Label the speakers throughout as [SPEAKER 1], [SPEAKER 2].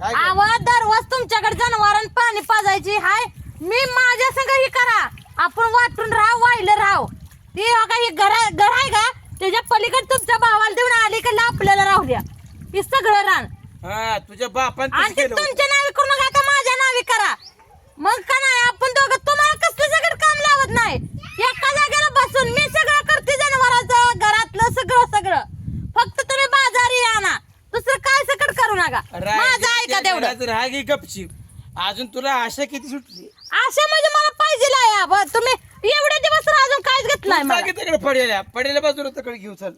[SPEAKER 1] काय करणार?
[SPEAKER 2] आवाज दररोज तुमच्याकडे जनावरांना पाणी पाजायची हाय? मी माझ्या संग ही करा. आपण वाटून राहा वाहिलं राव ती हो का ही घर घर आहे का? त्याच्या पलीकडे तुमच्या भावाला देऊन आली का आपल्याला राहू द्या. हे सगळं रान.
[SPEAKER 1] हा तुझ्या बापान
[SPEAKER 2] आणि ते. तुमच्या नावे करू नका का माझ्या नावे करा? मग का नाही आपण दोघं तुम्हाला कसलं सगळं काम लावत नाही? एका जागेला बसून मी सगळं करते जनावरांचं घरातलं सगळं सगळं. फक्त तुम्ही बाजारी आणा. दुसरं काय सकट करू नका. माझं ऐका तेवढं?
[SPEAKER 1] राग राग गपची अजून तुला आशा किती सुटली?
[SPEAKER 2] अशा म्हणजे मला पाहिजे लाया ब तुम्ही एवढे दिवस अजून काहीच मला.
[SPEAKER 1] जागी तिकडे पडेल्या पडेल्या बाजूला तिकडे घेऊ चल.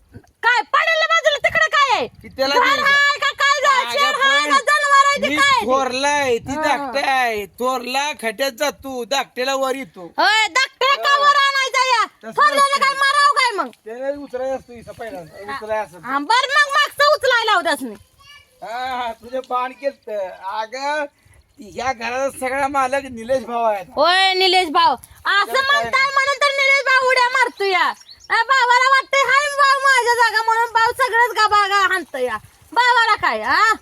[SPEAKER 2] काय पडायला बाजूला तिकडे काय आहे?
[SPEAKER 1] की त्याला
[SPEAKER 2] घर
[SPEAKER 1] द्यायचं.
[SPEAKER 2] आहे का काय आहे का जनावर आहे ते
[SPEAKER 1] मी
[SPEAKER 2] काय? आहे ते?
[SPEAKER 1] थोरलाय ती. धाकटाय थोरला खड्यात जातो धाकट्याला वर येतो.
[SPEAKER 2] होय डॉक्टर का वर आणायचा या?
[SPEAKER 1] तसं
[SPEAKER 2] थोरल्याला. काय माराव काय मग?
[SPEAKER 1] त्याला उचलाय असतो उचलाय
[SPEAKER 2] हा, बर मग मागचं उचलायला होताच
[SPEAKER 1] हा तुझे बाण केलत. अग ह्या घराचा सगळा मालक निलेश भाऊ आहे.
[SPEAKER 2] होय निलेश भाऊ. असं म्हणताय म्हणून तर निलेश भाऊ उड्या मारतो या. अ, भावाला वाटतंय हाय भाऊ माझ्या जागा म्हणून भाऊ सगळंच गा बागा हाणतो या. भावाला काय हा?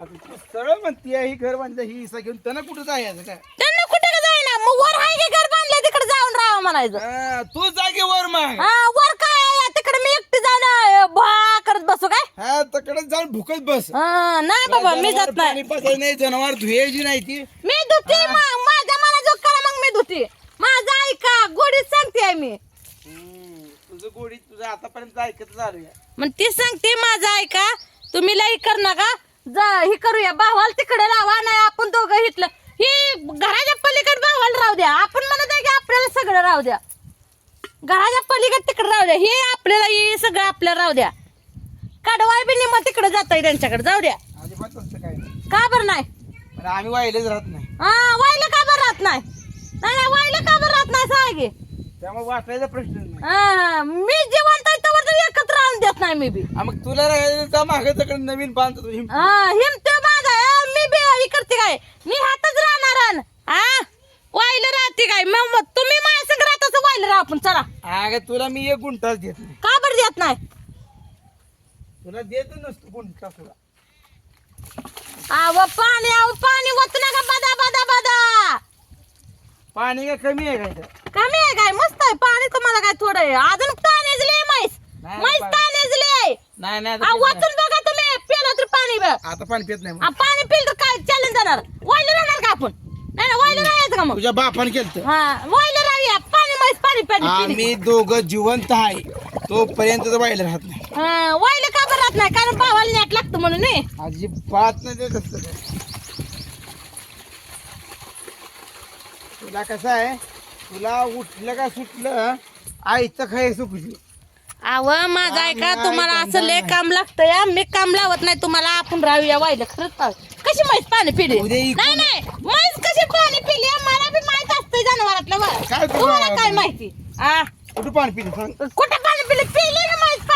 [SPEAKER 1] तू सरळ म्हणतीये ही घर बांधलं ही हिस्सा घेऊन. त्यांना कुठं जायचं काय?
[SPEAKER 2] त्यांना कुठे का जाईना मग वर की घर बांधलं तिकडे जाऊन राहा म्हणायचं.
[SPEAKER 1] हा, तू जागे वर माग.
[SPEAKER 2] हा वर काय आहे? तिकडे मी एकटी जाणं भा करत बसू काय
[SPEAKER 1] हा तकडे जाऊन भुकत बस.
[SPEAKER 2] हा, नाही बाबा मी जात नाही.
[SPEAKER 1] पाणी पाजायचं नाही जनावर धुयायची नाही ती.
[SPEAKER 2] मी धुती माझ्या मनाजोग करा मग मी धुती. माझं ऐका गोडीत सांगते मी.
[SPEAKER 1] हम्म, तुझं गोडी तुझं आतापर्यंत ऐकत झालं
[SPEAKER 2] मग ती सांगते माझं ऐका. तुम्ही लई कर नका जा ही करूया. भावाला तिकडे लावा नाही आपण दोघं हितलं ही घराच्या पलीकडे भावाला राहू द्या. आपण म्हणत आहे की आपल्याला सगळं राहू द्या. घराच्या पलीकडे तिकडे राहू द्या. हे आपल्याला हे सगळं आपल्याला राहू द्या. कडवाय बी निम तिकडे जाता त्यांच्याकडे. जाऊ द्या.
[SPEAKER 1] अजिबात तसं काय? नाही
[SPEAKER 2] का बरं नाही?
[SPEAKER 1] पण आम्ही वाहिलेच राहत नाही.
[SPEAKER 2] हा वायला का बरं राहत नाही? नाही नाही वायला का बरं राहत नाही सांग की.
[SPEAKER 1] त्यामुळे वाटायचा प्रश्न नाही.
[SPEAKER 2] हा, मी जिवंत आहे तोवर तर एकत्र राहून देत नाही मी बी.
[SPEAKER 1] हा, मग तुला राहायचं मागे तिकडे नवीन बांधतो
[SPEAKER 2] हा हिमत माझा मी बी ही करते काय? मी हातच राहणार अन. हा? वाहिलं राहते काय? मग मग तुम्ही माझ्या संग राहताच वाहिलं राहा आपण चला.
[SPEAKER 1] अगं तुला मी एक गुंठाच देत नाही.
[SPEAKER 2] का बरं देत नाही?
[SPEAKER 1] तुला देत नसतो गुंठा तुला
[SPEAKER 2] आव पाणी आव पाणी वत नका बदा बदा बदा.
[SPEAKER 1] पाणी काय कमी आहे काय?
[SPEAKER 2] कमी आहे काय? मस्त आहे. पाणी तुम्हाला काय थोडं आहे. अजून तानेजले म्हैस.
[SPEAKER 1] नाही,
[SPEAKER 2] म्हैस
[SPEAKER 1] पाणी-
[SPEAKER 2] तानेजले
[SPEAKER 1] नाही नाही
[SPEAKER 2] आ,
[SPEAKER 1] आता पित
[SPEAKER 2] वचून बघा तुम्ही. पिलं तर पाणी बघ.
[SPEAKER 1] नाही. आता पाणी पित नाही
[SPEAKER 2] आ, पाणी पिलं तर काय चालून जाणार वाहिलं राहणार का आपण? नाही ना वाहिलं राहायचं का मग?
[SPEAKER 1] तुझ्या बापाने केलं
[SPEAKER 2] हा वाहिलं राहूया. पाणी म्हैस पाणी पाणी पिली.
[SPEAKER 1] आम्ही दोघं जिवंत आहे. तोपर्यंत तर वाहिलं राहत नाही.
[SPEAKER 2] हा, वाहिलं का बरं नाही? कारण भावाला नेट लागतं म्हणून नाही?
[SPEAKER 1] अजिबात नाही देत असतं. तुला कसं आहे? तुला उठलं का सुटलं आईचं खाय सुखी
[SPEAKER 2] अव माझं ऐका तुम्हाला असं लय. काम लागतं या मी काम लावत नाही तुम्हाला आपण राहूया वाहिलं खरंच. कशी म्हैस पाणी पिली?
[SPEAKER 1] उद्या इकडून-
[SPEAKER 2] नाही नाही म्हैस कशी पाणी पिली? मला बी माहीत असतं जनावरातलं बरं.
[SPEAKER 1] काय तुला
[SPEAKER 2] तुम्हाला काय
[SPEAKER 1] माहिती?
[SPEAKER 2] माहिती? आ
[SPEAKER 1] कुठं पाणी पिलं सांग?
[SPEAKER 2] कुठं पाणी पिली? पिली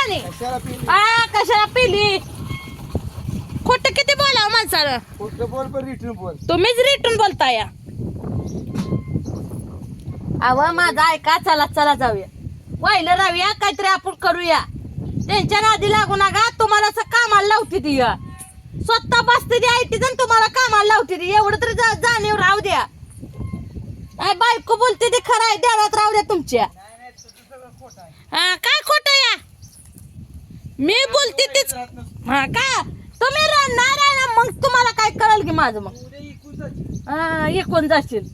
[SPEAKER 2] पाणी?
[SPEAKER 1] कशाला पिली
[SPEAKER 2] आ कशाला पिली? खोटं किती बोलावं माणसानं?
[SPEAKER 1] कुठं बोल पण रिटर्न बोल.
[SPEAKER 2] तुम्हीच रिटर्न बोलताय. अव माझा ऐका चला चला जाऊया. वाहिलं राहूया काहीतरी आपण करूया. त्यांच्या नादी लागू नका तुम्हाला असं कामाला लावते ती या. स्वतः बसते ती आयटी जण तुम्हाला कामाला लावते ती एवढं तरी जा- जाणीव राहू द्या. काय बायको बोलते ते खरं आहे ध्यानात राहू द्या तुमच्या. हा काय खोट या मी बोलते तेच. हा का? तुम्ही राहणार आहे ना मग तुम्हाला काय कळेल की माझं मग? हा एकूण जाशील.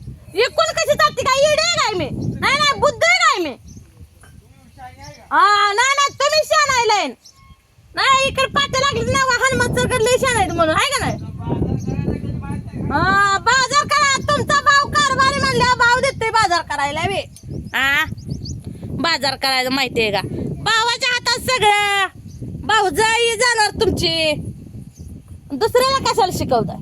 [SPEAKER 2] एकूण कशी जाते काय? येडे काय मी? नाही नाही बुद्ध काय मी? हा नाही नाही तुम्ही शान आहे लाईन नाही इकडे पाठ लागली ना वाहन मच्छर कडले शान आहेत म्हणून आहे का नाही? हा बाजार करा. तुमचा भाव कारभारी म्हणल्या भाव देतोय बाजार करायला बे हा? बाजार करायला माहितीये का? भावाच्या हातात सगळं. भाऊ जाई जाणार तुमची. दुसऱ्याला कशाला शिकवताय?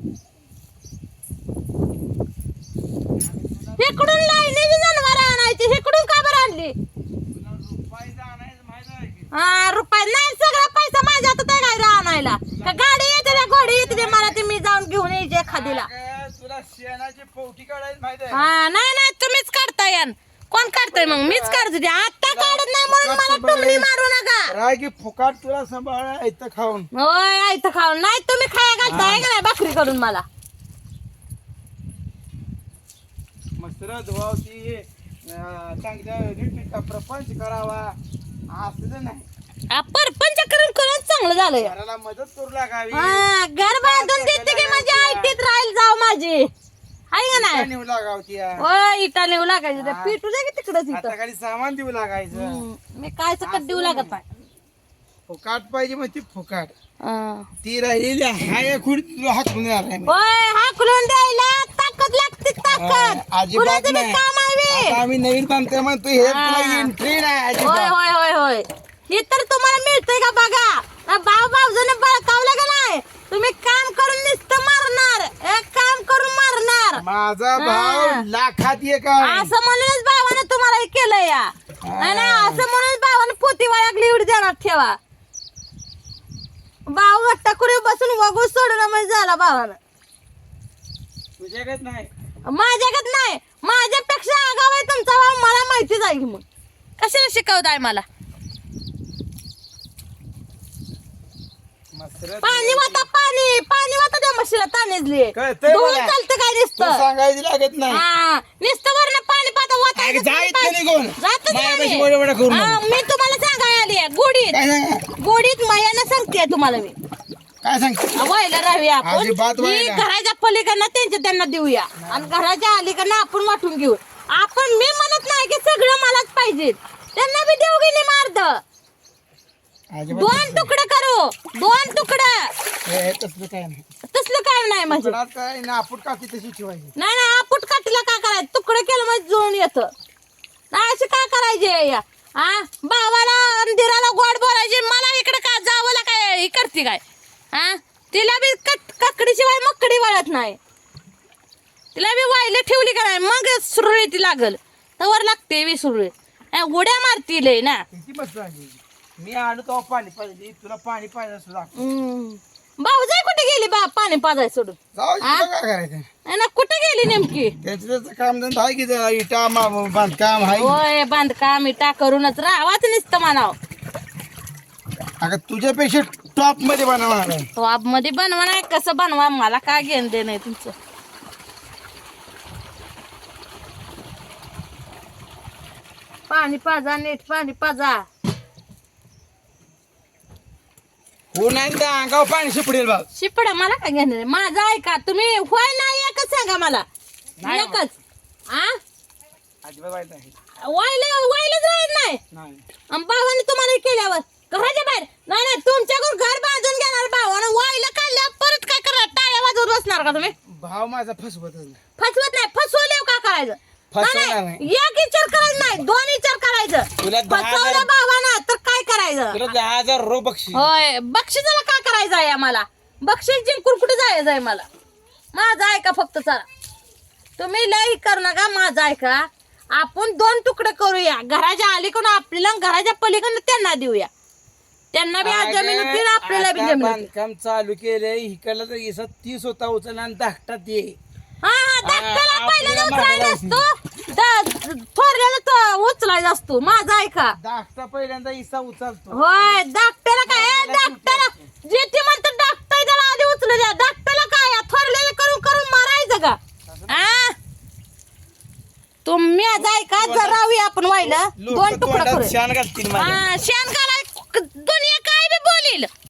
[SPEAKER 2] इकडून लाईनीची जनावर आणायची. इकडून का बरं आणली? हा रुपये नाही सगळा पैसा माझ्या हातात आहे काय आणायला. का गाडी येते रे घोडी येते रे मला ते मी जाऊन घेऊन यायचे एखादीला.
[SPEAKER 1] तुला शेणाची पोवटी काढायची माहिती आहे?
[SPEAKER 2] हा नाही नाही तुम्हीच काढताय यान. कोण काढताय मग? मीच काढते. ते. आता काढत नाही म्हणून मला टुमणी मारू नका.
[SPEAKER 1] राय की फुकाट तुला सांभाळा इथं खाऊन.
[SPEAKER 2] होय आयतं खाऊन. नाही तुम्ही खाया घालताय का नाही भाकरी करून मला?
[SPEAKER 1] धुवावती चांगल्या नीटनेटका प्रपंच करावा. असं नाही.
[SPEAKER 2] आ, परपंच करून करून चांगलं झालंय
[SPEAKER 1] घराला मदत करू लागावी.
[SPEAKER 2] हा घर बांधून देते की माझी आयटीत राहील जाव माझी. हाय का नाही?
[SPEAKER 1] नेऊ लागावती
[SPEAKER 2] ओ इटा नेऊ लागायचं. ते पिटू दे की तिकडच
[SPEAKER 1] आता
[SPEAKER 2] इथं
[SPEAKER 1] खाली सामान देऊ लागायचं.
[SPEAKER 2] हम्म, मी काय सकट देऊ लागत नाही
[SPEAKER 1] फुकाट पाहिजे मग ती फुकाट.
[SPEAKER 2] हा.
[SPEAKER 1] ती राहिलेली हाय खुडी तुला हाकून आहे मी.
[SPEAKER 2] होय हाकलून द्यायला ताकद लागते ताकद.
[SPEAKER 1] हा,
[SPEAKER 2] कुणाचं बी
[SPEAKER 1] नाही.
[SPEAKER 2] काम आहे बे.
[SPEAKER 1] आता आम्ही नवीन बांधतोय म्हणतो हे
[SPEAKER 2] हा.
[SPEAKER 1] तुला एंट्री नाही
[SPEAKER 2] होय
[SPEAKER 1] अजिबात.
[SPEAKER 2] होय होय होय हे तर तुम्हाला मिळतंय का बघा? आ, भाऊ भाऊजने बळकावलं का नाही? तुम्ही काम करून नुसतं मारणार एक काम करून
[SPEAKER 1] माझा. भाव लाखात एक आहे.
[SPEAKER 2] असं म्हणूनच भावानं तुम्हाला हे केलं या. नाही नाही, असं म्हणूनच भावानं पोती वाळगली एवढी देणार ठेवा. भाऊ गट्टा कुठे बसून वगू सोडलं म्हणजे झाला भावानं.
[SPEAKER 1] नाही.
[SPEAKER 2] माझ्याकडे नाही. माझ्यापेक्षा आगाव आहे तुमचा भाऊ. मला आहे की मग. कशाला शिकवताय मला? पाणी वाता पाणी पाणी वाता त्या म्हशीला तानेजली
[SPEAKER 1] कळतंय
[SPEAKER 2] दोन
[SPEAKER 1] मला.
[SPEAKER 2] चालतं काय
[SPEAKER 1] तू
[SPEAKER 2] दिसतं
[SPEAKER 1] सांगायची लागत नाही.
[SPEAKER 2] हा नुसतं वरण पाणी पाता
[SPEAKER 1] निघून. माझ्यापाशी करू नको.
[SPEAKER 2] मी तुम्हाला सांगाय आली आहे गोडीत.
[SPEAKER 1] काय सांगा?
[SPEAKER 2] गोडीत मयानं सांगते तुम्हाला मी.
[SPEAKER 1] काय सांगते?
[SPEAKER 2] व्हायला राहूया आपण.
[SPEAKER 1] अजिबात
[SPEAKER 2] ही. घराच्या पलीकडनं त्यांच्या त्यांना देऊया. आणि घराच्या अलीकडनं आपण वाटून घेऊ. आपण मी म्हणत नाही की सगळं मलाच पाहिजे. त्यांना बी देऊ गेली
[SPEAKER 1] अजिबात
[SPEAKER 2] दोन तुकडे करू. दोन तुकडे.
[SPEAKER 1] हे- तसलं काय नाही.
[SPEAKER 2] तसलं काय नाही म्हणजे.
[SPEAKER 1] काय ना आपण काकी तशी ठेवायची.
[SPEAKER 2] नाही नाही आपूट काठीला काय करायचं? तुकडं केलं म्हणजे जुळून येतं. नाही अशी काय करायचे? या हा भावाला आणि दिराला गोड बोलायचे. मला इकडे का जावं काय ही करते काय? हा तिला बी कट ककडीशिवाय मकडी वळत नाही. तिला बी वायले ठेवली का नाही? मग सुरळीती लागल. तवर लागते बी सुरळीत. उड्या मारती लय ना.
[SPEAKER 1] किती मस्त आहे. मी तेव्हा पाणी पाहिजे तुला पाणी पाहिजे सुद्धा.
[SPEAKER 2] हम्म. भाऊजाई कुठे गेली बा? पाणी पाजाय सोडून.
[SPEAKER 1] जाऊ? तुला काय करायचं
[SPEAKER 2] नाही ना कुठे गेली नेमकी?
[SPEAKER 1] त्याचं त्याचं काम धंदा आहे की जरा इटा मा- बांधकाम आहे?
[SPEAKER 2] होय बांधकाम इटा करूनच राहावाच नुसतं म्हणाव.
[SPEAKER 1] अगं तुझ्यापेक्षा टॉपमध्ये बनवणार आहे.
[SPEAKER 2] तो आपमध्ये बनवा नाही कसं बनवा मला काय घेणं दे नाही तुमचं? पाणी पाजा नीट पाणी पाजा.
[SPEAKER 1] नाही त्या अंगावर पाणी शिपडेल
[SPEAKER 2] शिपडा मला काय घेणं नाही माझं ऐका तुम्ही होय नाही एकच सांगा मला.
[SPEAKER 1] नाही हो.
[SPEAKER 2] एकच आ?
[SPEAKER 1] अजिबात वाईट आहे
[SPEAKER 2] वायला वायलाच राहत नाही.
[SPEAKER 1] नाही.
[SPEAKER 2] आणि भावाने तुम्हाला केल्यावर? घराच्या बाहेर. नाही नाही तुमच्याकडून घर बांधून घेणार भावानं. वायला काढल्यावर परत काय करणार? टाळ्या वाजवत बसणार का तुम्ही?
[SPEAKER 1] भाव माझा फसवतच नाही.
[SPEAKER 2] फसवत नाही. फसवले का करायचं?
[SPEAKER 1] फसवणार
[SPEAKER 2] नाही. एक विचार करायचं नाही दोन विचार करायचं. फसवलं भावानं. करायचं?
[SPEAKER 1] तुला दहा हजार रुपये बक्षीस.
[SPEAKER 2] होय बक्षिसाला काय करायचं आहे आम्हाला? बक्षीस जिंकून कुठे जायचं आहे मला? माझं ऐका फक्त चला. तुम्ही लई कर नका माझं ऐका. आपण दोन तुकडे करूया. घराच्या अलीकडून आपल्याला आणि घराच्या पलीकडून त्यांना देऊया. त्यांना बी आज जमीन होती आपल्याला बी
[SPEAKER 1] आता
[SPEAKER 2] जमीन.
[SPEAKER 1] बांधकाम चालू केलंय. इकडलं तर इसं तीस होता उचलला आणि धाकटात ये
[SPEAKER 2] थोरल्याला उचलायचा असतो. माझा ऐका
[SPEAKER 1] धाकटा पहिल्यांदा इसा उचलतो.
[SPEAKER 2] होय धाकट्याला काय? धाकट्याला जे ते म्हणतं धाकटं त्याला आधी उचलू द्या. धाकट्याला काय? थोरल्याला करून करून मारायचं का? तुम्ही आज ऐका जरावी आपण व्हायला. दोन तुकडं करू.
[SPEAKER 1] शान घालतील
[SPEAKER 2] हा,